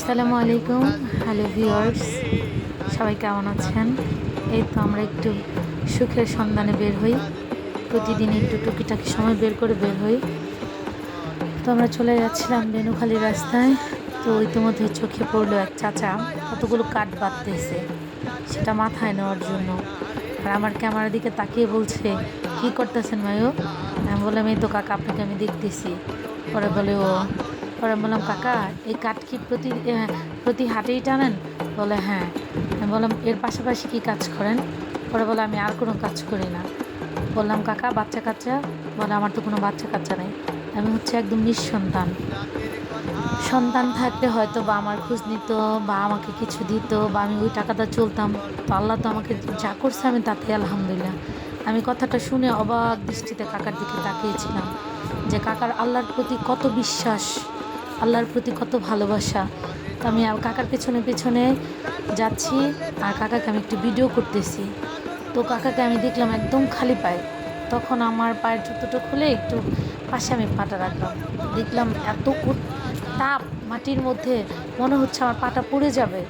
আসসালামু আলাইকুম। Hello viewers সবাই কেমন আছেন? এই তো আমরা একটু সুখের সন্ধানে বের হই। প্রতিদিন একটু টুকিটাকি সময় বের করে বের হই। তো আমরা চলে যাচ্ছিলাম বেনুখালি রাস্তায়। তো ইতিমধ্যে চোখে পড়ল এক চাচা। কতগুলো কাঠ বাঁধতেছে। সেটা মাথায় নেওয়ার জন্য। আর আমার ক্যামেরার দিকে তাকিয়ে বলছে, কি করতেছেন মায়ু আমি বললাম, এই তো কাকা, আপনাকে আমি দেখতেছি। পরে বলে, ও পরে বললাম, কাকা, এই কাঠ কি প্রতি প্রতি হাটেই টানেন? বলে হ্যাঁ। আমি বললাম, এর পাশাপাশি কি কাজ করেন? পরে বলে, আমি আর কোনো কাজ করি না। বললাম, কাকা, বাচ্চা কাচ্চা? বলে, আমার তো কোনো বাচ্চা কাচ্চা নেই। আমি হচ্ছে একদম নিঃসন্তান। সন্তান থাকলে হয়তো বা আমার খোঁজ নিত বা আমাকে কিছু দিত বা আমি ওই টাকাটা চলতাম। তো আল্লাহ তো আমাকে যা করছে আমি তাতে, আলহামদুলিল্লাহ। আমি কথাটা শুনে অবাক দৃষ্টিতে কাকার দিকে তাকিয়েছিলাম যে কাকার আল্লাহর প্রতি কত বিশ্বাস। আল্লাহর প্রতি কত ভালোবাসা। তো আমি আর কাকার পেছনে পেছনে যাচ্ছি, আর কাকাকে আমি একটু ভিডিও করতেছি। তো কাকাকে আমি দেখলাম একদম খালি পায়ে। তখন আমার পায়ের জুতোটা খুলে একটু পাশে আমি পাটা রাখলাম। দেখলাম এত তাপ মাটির মধ্যে, মনে হচ্ছে আমার পাটা পুড়ে যাবে।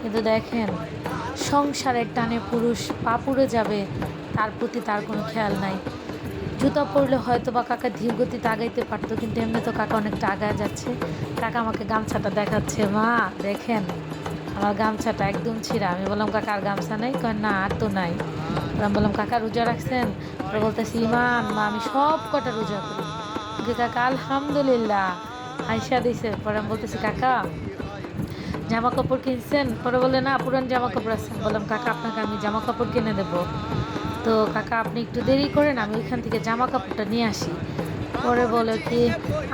কিন্তু দেখেন, সংসারের টানে পুরুষ পা পুড়ে যাবে, তার প্রতি তার কোনো খেয়াল নাই। জুতা পরলে হয়তো বা কাকা ধীর গতিতে আগাইতে পারতো, কিন্তু এমনি তো কাকা অনেকটা আগায় যাচ্ছে। কাকা আমাকে গামছাটা দেখাচ্ছে, মা, দেখেন, আমার গামছাটা একদম ছিঁড়া। আমি বললাম, কাকা, আর গামছা নেই? কয়, না, আর তো নাই। আমি বললাম, কাকা, রোজা রাখছেন? ওরা বলতেছি, ইমান, মা, আমি সব কটা রোজা করি। যে কাকা, আলহামদুলিল্লাহ। আইসা দিছে, পরে আমি বলতেছি, কাকা, জামা কাপড় কিনছেন? পরে বলে না, পুরান জামা কাপড় আছে। বললাম, কাকা, আপনাকে আমি জামা কাপড় কিনে দেবো। তো কাকা, আপনি একটু দেরি করেন, আমি ওইখান থেকে জামা কাপড়টা নিয়ে আসি। পরে বলে কি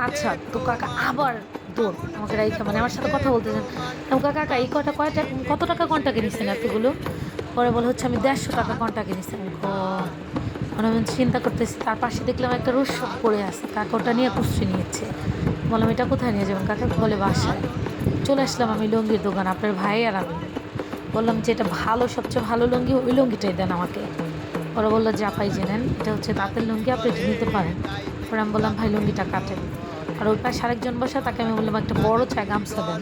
আচ্ছা তো কাকা, আবার দৌড় আমাকে রাইখা মানে আমার সাথে কথা বলতেছেন। কাকা কাকা, এই কটা কয়টা, কত টাকা কন্টাকে নিচ্ছেন এতগুলো? পরে বলে, হচ্ছে আমি দেড়শো টাকা কন্টাকে নিচ্ছেন মানে আমি চিন্তা করতেছি। তার পাশে দেখলাম একটা রস পড়ে আছে, কাকা নিয়ে কুশ্রি নিয়েছে বললাম, এটা কোথায় নিয়ে যাবেন? কাকা বলে, বাসায়। চলে আসলাম আমি লুঙ্গির দোকান, আপনার ভাই আর আমি। বললাম যে, এটা ভালো, সবচেয়ে ভালো লুঙ্গি, ওই লুঙ্গিটাই দেন আমাকে। ওরা বলল, যা পাই জেনেন এটা হচ্ছে তাঁতের লুঙ্গি, আপনি নিতে পারেন। পরে আমি বললাম, ভাই, লুঙ্গিটা কাটেন আর ওই পাশে আরেকজন বসা, তাকে আমি বললাম, একটা বড় চায় গামছা দেন।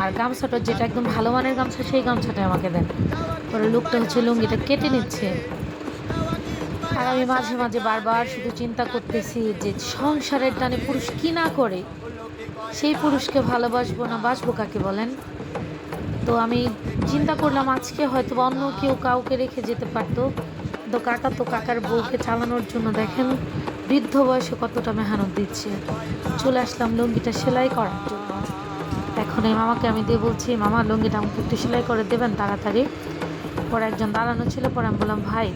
আর গামছাটা যেটা একদম ভালো মানের গামছা, সেই গামছাটা আমাকে দেন। পরে লোকটা হচ্ছে লুঙ্গিটা কেটে নিচ্ছে। আর আমি মাঝে মাঝে বারবার শুধু চিন্তা করতেছি যে সংসারের টানে পুরুষ কি না করে, সেই পুরুষকে ভালোবাসবো না, বাসবো কাকে বলেন? তো আমি চিন্তা করলাম, আজকে হয়তো অন্য কেউ কাউকে রেখে যেতে পারতো। তো কাকা তো কাকার বউকে চালানোর জন্য দেখেন, বৃদ্ধ বয়সে কতটা মেহনত দিচ্ছে। চলে আসলাম লুঙ্গিটা সেলাই করার জন্য। এখন এই মামাকে আমি দিয়ে বলছি, মামা, লুঙ্গিটা আমাকে একটু সেলাই করে দেবেন তাড়াতাড়ি। পরে একজন দাঁড়ানো ছিল, পরে আমি বললাম, ভাই,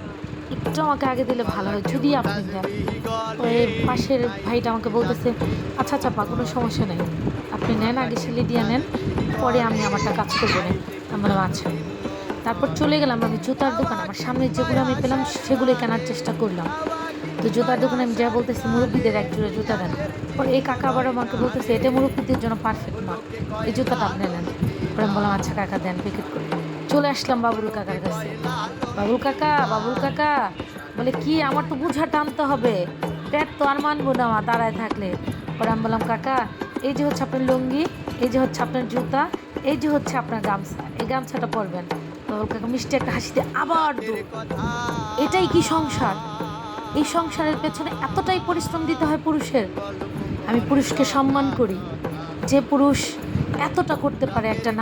একটু আমাকে আগে দিলে ভালো হয়, যদি আপনি দেন। ওই পাশের ভাইটা আমাকে বলতেছে আচ্ছা আচ্ছা পা কোনো সমস্যা নেই। আপনি নেন, আগে সেলে দিয়ে নেন, পরে আমি আমারটা কাজ করব না। আমি বললাম আচ্ছা। তারপর চলে গেলাম আমি জুতার দোকান, আমার সামনে যেগুলো আমি পেলাম সেগুলোই কেনার চেষ্টা করলাম। তো জুতার দোকানে আমি যা বলতেছি, মুরব্বীদের এক জোড়া জুতা দেন। পরে এই কাকা আবার আমাকে বলতেছে, এটা মুরব্বীদের জন্য পারফেক্ট মাল এই জুতাটা আপনি নেন। পরে আমি বললাম আচ্ছা কাকা, দেন প্যাকেট করে। চলে আসলাম বাবুল কাকার কাছে। বাবুল কাকা বাবুল কাকা। বলে, কি, আমার তো বুঝা টানতে হবে। পেট তো আর মানবো না আমার দাঁড়ায় থাকলে। পরে আমি বললাম, কাকা, এই যে হচ্ছে আপনার লুঙ্গি, এই যে হচ্ছে আপনার জুতা, এই যে হচ্ছে আপনার গামছা, এই গামছাটা পরবেন। মিষ্টি একটা হাসিতে আবার দৌড়। এটাই কি সংসার? এই সংসারের পেছনে এতটাই পরিশ্রম দিতে হয় পুরুষের। আমি পুরুষকে সম্মান করি। যে পুরুষ এতটা করতে পারে একটা